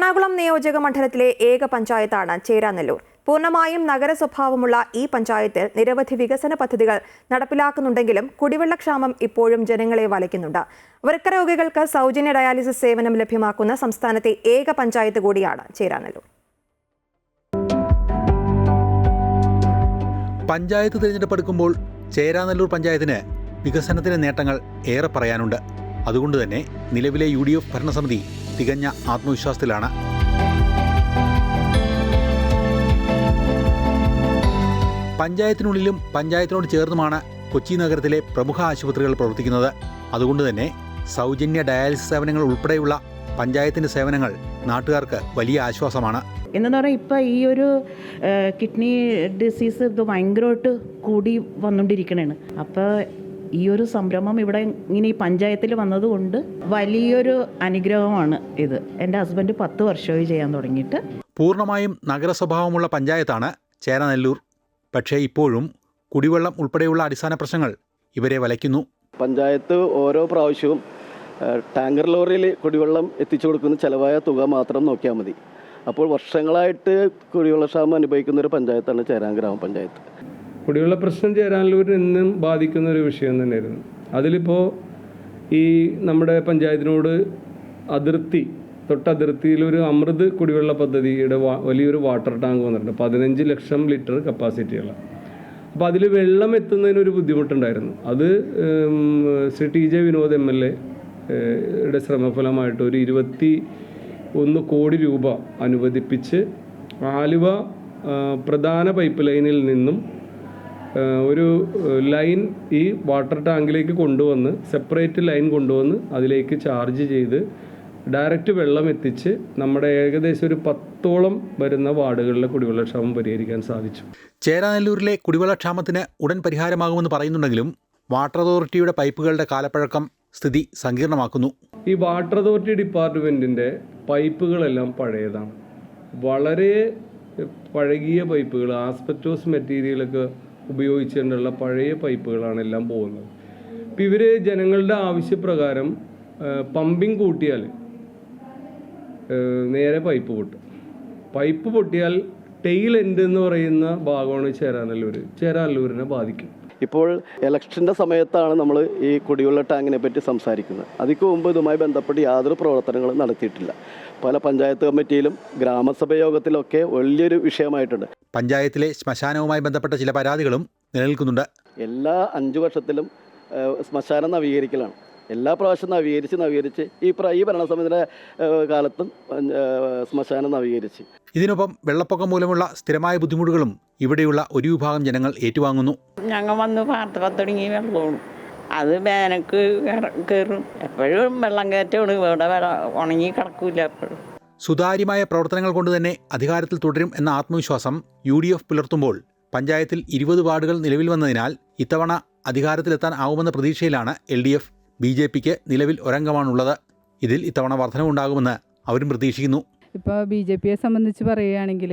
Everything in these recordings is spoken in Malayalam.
നിയോജക മണ്ഡലത്തിലെ ഏക പഞ്ചായത്താണ് ചേരാനെല്ലൂർ. പൂർണമായും നഗര സ്വഭാവമുള്ള ഈ പഞ്ചായത്തിൽ നിരവധി വികസന പദ്ധതികൾ നടപ്പിലാക്കുന്നുണ്ടെങ്കിലും കുടിവെള്ളക്ഷാമം ഇപ്പോഴും ജനങ്ങളെ വലയ്ക്കുന്നുണ്ട്. വൃക്ക രോഗികൾക്ക് സൗജന്യ ഡയാലിസിസ് സേവനം ലഭ്യമാക്കുന്ന സംസ്ഥാനത്തെ ഏക പഞ്ചായത്ത് കൂടിയാണ് ചേരാനെല്ലൂർ. പഞ്ചായത്ത് തിരഞ്ഞെടുപ്പെടുക്കുമ്പോൾ ചേരാനെല്ലൂർ പഞ്ചായത്തിന് വികസനത്തിന്റെ നേട്ടങ്ങൾ ഏറെ പറയാനുണ്ട്. അതുകൊണ്ട് തന്നെ നിലവിലെ യു ഡി എഫ് ഭരണസമിതി തികഞ്ഞ ആത്മവിശ്വാസത്തിലാണ്. പഞ്ചായത്തിനുള്ളിലും പഞ്ചായത്തിനോട് ചേർന്നുമാണ് കൊച്ചി നഗരത്തിലെ പ്രമുഖ ആശുപത്രികൾ പ്രവർത്തിക്കുന്നത്. അതുകൊണ്ട് തന്നെ സൗജന്യ ഡയാലിസിസ് സേവനങ്ങൾ ഉൾപ്പെടെയുള്ള പഞ്ചായത്തിന്റെ സേവനങ്ങൾ നാട്ടുകാർക്ക് വലിയ ആശ്വാസമാണ്. എന്നു പറഞ്ഞാൽ ഇപ്പോൾ ഈ ഒരു കിഡ്നി ഡിസീസ് ഇത് ഭയങ്കരമായിട്ട് കൂടി വന്നുകൊണ്ടിരിക്കണേണ്. അപ്പോൾ ഈ ഒരു സംരംഭം ഇവിടെ ഇങ്ങനെ ഈ പഞ്ചായത്തിൽ വന്നതുകൊണ്ട് വലിയൊരു അനുഗ്രഹമാണ് ഇത്. എന്റെ ഹസ്ബൻഡ് പത്ത് വർഷമായി ചെയ്യാൻ തുടങ്ങിയിട്ട്. പൂർണമായും നഗര സ്വഭാവമുള്ള പഞ്ചായത്താണ് ചേരനെല്ലൂർ. പക്ഷേ ഇപ്പോഴും കുടിവെള്ളം ഉൾപ്പെടെയുള്ള അടിസ്ഥാന പ്രശ്നങ്ങൾ ഇവരെ വലയ്ക്കുന്നു. പഞ്ചായത്ത് ഓരോ പ്രാവശ്യവും ടാങ്കർ ലോറിയിൽ കുടിവെള്ളം എത്തിച്ചു കൊടുക്കുന്ന ചിലവായ തുക മാത്രം നോക്കിയാൽ മതി. അപ്പോൾ വർഷങ്ങളായിട്ട് കുടിവെള്ളക്ഷാമം അനുഭവിക്കുന്ന ഒരു പഞ്ചായത്താണ് ചേരാൻ ഗ്രാമപഞ്ചായത്ത്. കുടിവെള്ള പ്രശ്നം ചേരാനുള്ളവർ എന്നും ബാധിക്കുന്ന ഒരു വിഷയം തന്നെയായിരുന്നു. അതിലിപ്പോൾ ഈ നമ്മുടെ പഞ്ചായത്തിനോട് അതിർത്തി തൊട്ടതിർത്തിയിൽ ഒരു അമൃത് കുടിവെള്ള പദ്ധതിയുടെ വലിയൊരു വാട്ടർ ടാങ്ക് വന്നിട്ടുണ്ട്. പതിനഞ്ച് ലക്ഷം ലിറ്റർ കപ്പാസിറ്റിയുള്ള. അപ്പോൾ അതിൽ വെള്ളം എത്തുന്നതിന് ഒരു ബുദ്ധിമുട്ടുണ്ടായിരുന്നു. അത് Shri T J Vinod M L എയുടെ ശ്രമഫലമായിട്ട് ഒരു ഇരുപത്തി ഒന്ന് കോടി രൂപ അനുവദിപ്പിച്ച് ആലുവ പ്രധാന പൈപ്പ് ലൈനിൽ നിന്നും ഒരു ലൈൻ ഈ വാട്ടർ ടാങ്കിലേക്ക് കൊണ്ടുവന്ന് സെപ്പറേറ്റ് ലൈൻ കൊണ്ടുവന്ന് അതിലേക്ക് ചാർജ് ചെയ്ത് ഡയറക്റ്റ് വെള്ളം എത്തിച്ച് നമ്മുടെ ഏകദേശം ഒരു പത്തോളം വരുന്ന വാർഡുകളിലെ കുടിവെള്ളക്ഷാമം പരിഹരിക്കാൻ സാധിച്ചു. ചേരാനല്ലൂരിലെ കുടിവെള്ളക്ഷാമത്തിന് ഉടൻ പരിഹാരമാകുമെന്ന് പറയുന്നുണ്ടെങ്കിലും വാട്ടർ അതോറിറ്റിയുടെ പൈപ്പുകളുടെ കാലപ്പഴക്കം സ്ഥിതി സങ്കീർണമാക്കുന്നു. ഈ വാട്ടർ അതോറിറ്റി ഡിപ്പാർട്ട്മെന്റിന്റെ പൈപ്പുകളെല്ലാം പഴയതാണ്. വളരെ പഴകിയ പൈപ്പുകൾ ആസ്പെറ്റോസ് മെറ്റീരിയലൊക്കെ ഉപയോഗിച്ചുകൊണ്ടുള്ള പഴയ പൈപ്പുകളാണ് എല്ലാം പോകുന്നത്. അപ്പം ഇവർ ജനങ്ങളുടെ ആവശ്യപ്രകാരം പമ്പിങ് കൂട്ടിയാൽ നേരെ പൈപ്പ് പൊട്ടും. പൈപ്പ് പൊട്ടിയാൽ ടെയിൽ എൻഡ് എന്ന് പറയുന്ന ഭാഗമാണ് ചേരാനല്ലൂർ ചേരാനല്ലൂരിനെ ബാധിക്കും. ഇപ്പോൾ ഇലക്ഷന്റെ സമയത്താണ് നമ്മൾ ഈ കുടിവെള്ള ടാങ്കിനെ പറ്റി സംസാരിക്കുന്നത്. അതിക്ക് മുമ്പ് ഇതുമായി ബന്ധപ്പെട്ട് യാതൊരു പ്രവർത്തനങ്ങളും നടത്തിയിട്ടില്ല. പല പഞ്ചായത്ത് കമ്മിറ്റിയിലും ഗ്രാമസഭ യോഗത്തിലൊക്കെ വലിയൊരു വിഷയമായിട്ടുണ്ട്. പഞ്ചായത്തിലെ ശ്മശാനവുമായി ബന്ധപ്പെട്ട ചില പരാതികളും നിലനിൽക്കുന്നുണ്ട്. എല്ലാ അഞ്ചു വർഷത്തിലും ശ്മശാനം നവീകരിക്കലാണ്. എല്ലാ പ്രാവശ്യം നവീകരിച്ച് നവീകരിച്ച് ഈ പ്ര ഈ ഭരണസമിതിയുടെ കാലത്തും ശ്മശാനം നവീകരിച്ച്. ഇതിനൊപ്പം വെള്ളപ്പൊക്കം മൂലമുള്ള സ്ഥിരമായ ബുദ്ധിമുട്ടുകളും ഇവിടെയുള്ള ഒരു വിഭാഗം ജനങ്ങൾ ഏറ്റുവാങ്ങുന്നു. ഞങ്ങൾ വന്ന് പാർത്തപ്പം തുടങ്ങി വെള്ളമാണ്. അത് വേനക്ക് കയറും എപ്പോഴും വെള്ളം കയറ്റമാണ്. ഇവിടെ വെള്ളം ഉണങ്ങി കിടക്കൂല എപ്പോഴും. സുതാര്യമായ പ്രവർത്തനങ്ങൾ കൊണ്ട് തന്നെ അധികാരത്തിൽ തുടരും എന്ന ആത്മവിശ്വാസം യു ഡി എഫ് പുലർത്തുമ്പോൾ പഞ്ചായത്തിൽ ഇരുപത് വാർഡുകൾ നിലവിൽ വന്നതിനാൽ ഇത്തവണ അധികാരത്തിലെത്താൻ ആവുമെന്ന പ്രതീക്ഷയിലാണ് L D F. B J പിക്ക് നിലവിൽ ഒരംഗമാണുള്ളത്. ഇതിൽ ഇത്തവണ വർധനവുണ്ടാകുമെന്ന് അവരും പ്രതീക്ഷിക്കുന്നു. ഇപ്പോൾ ബി ജെ പിയെ സംബന്ധിച്ച് പറയുകയാണെങ്കിൽ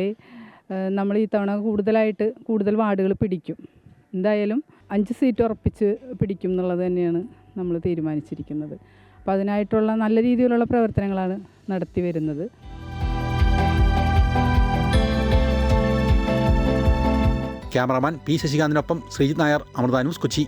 നമ്മൾ ഈ തവണ കൂടുതലായിട്ട് കൂടുതൽ വാർഡുകൾ പിടിക്കും. എന്തായാലും അഞ്ച് സീറ്റ് ഉറപ്പിച്ച് പിടിക്കും എന്നുള്ളത് തന്നെയാണ് നമ്മൾ തീരുമാനിച്ചിരിക്കുന്നത്. അപ്പോൾ അതിനായിട്ടുള്ള നല്ല രീതിയിലുള്ള പ്രവർത്തനങ്ങളാണ് നടത്തി വരുന്നത്. ക്യാമറാമാൻ പി ശശികാന്തിനൊപ്പം ശ്രീജിത് നായർ അമൃത ന്യൂസ് കൊച്ചി.